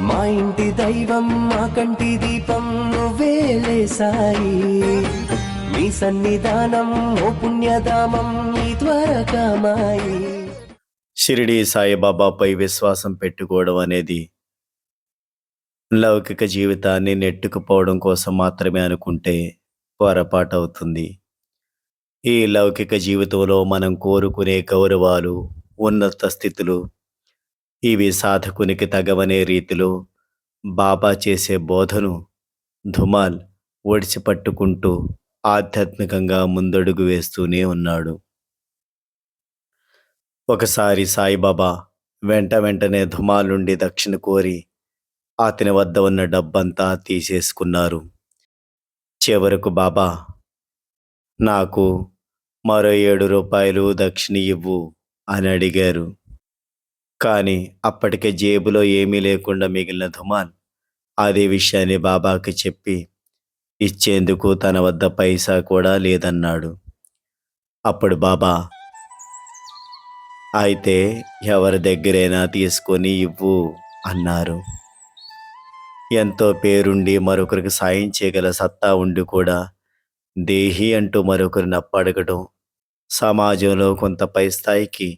మా ఇంటి దైవం మా కంటి దీపం నువ్వేలే సాయి మీ సన్నిధానం ఓ పుణ్యధామం నీ ద్వారకామాయి. షిరిడి సాయిబాబాపై విశ్వాసం పెట్టుకోవడం అనేది లౌకిక జీవితాన్ని నెట్టుకుపోవడం కోసం మాత్రమే అనుకుంటే పొరపాటు అవుతుంది. ఈ లౌకిక జీవితంలో మనం కోరుకునే గౌరవాలు ఉన్నత స్థితులు ఇవి సాధకునికి తగవనే రీతిలో బాబా చేసే బోధను ధుమాల్ ఒడిచిపట్టుకుంటూ ఆధ్యాత్మికంగా ముందడుగు వేస్తూనే ఉన్నాడు. ఒకసారి సాయిబాబా వెంట వెంటనే ధుమాల్ నుండి దక్షిణ కోరి అతని వద్ద ఉన్న డబ్బంతా తీసేసుకున్నారు. చివరకు బాబా నాకు మరో ఏడు రూపాయలు దక్షిణ ఇవ్వు అని అడిగారు. కానీ అప్పటికే జేబులో ఏమీ లేకుండా మిగిలిన ధుమాన్ అదే విషయాన్ని బాబాకి చెప్పి ఇచ్చేందుకు తన వద్ద పైసా కూడా లేదన్నాడు. అప్పుడు బాబా అయితే ఎవరి దగ్గరైనా తీసుకొని ఇవ్వు అన్నారు. ఎంతో పేరుండి మరొకరికి సాయం చేయగల సత్తా ఉండి కూడా దేహి అంటూ మరొకరిని అప్పడగడం సమాజంలో కొంత పై స్థాయికి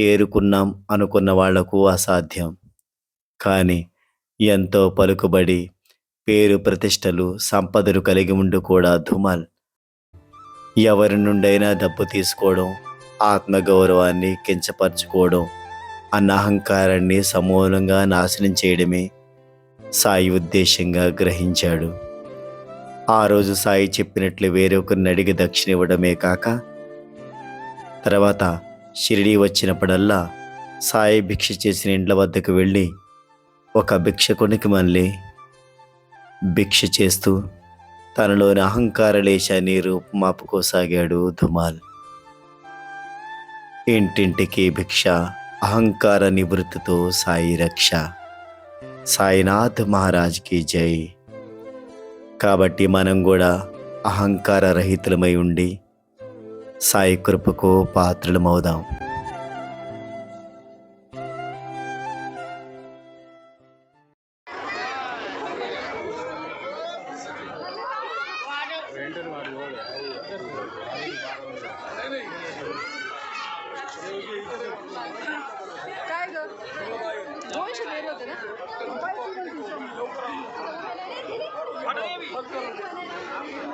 చేరుకున్నాం అనుకున్న వాళ్ళకు అసాధ్యం. కానీ ఎంతో పలుకుబడి పేరు ప్రతిష్టలు సంపదలు కలిగి ఉండి కూడా ధుమల్. ఎవరి నుండైనా డబ్బు తీసుకోవడం ఆత్మగౌరవాన్ని కించపరచుకోవడం అన్న అహంకారాన్ని సమూలంగా నాశనం చేయడమే సాయి ఉద్దేశంగా గ్రహించాడు. ఆ రోజు సాయి చెప్పినట్లు వేరొకరిని అడిగి దక్షిణ ఇవ్వడమే కాక తర్వాత షిరిడీ వచ్చినప్పుడల్లా సాయి భిక్ష చేసిన ఇండ్ల వద్దకు వెళ్ళి ఒక భిక్షకునికి మళ్ళీ భిక్ష చేస్తూ తనలోని అహంకార లేశాన్ని రూపుమాపుకోసాగాడు ధుమాల్. ఇంటింటికి భిక్ష అహంకార నివృత్తితో సాయి రక్ష. సాయినాథ్ మహారాజ్కి జై. కాబట్టి మనం కూడా అహంకార రహితులమై ఉండి సాయి కృపకు పాత్రలమవుదాం Thank.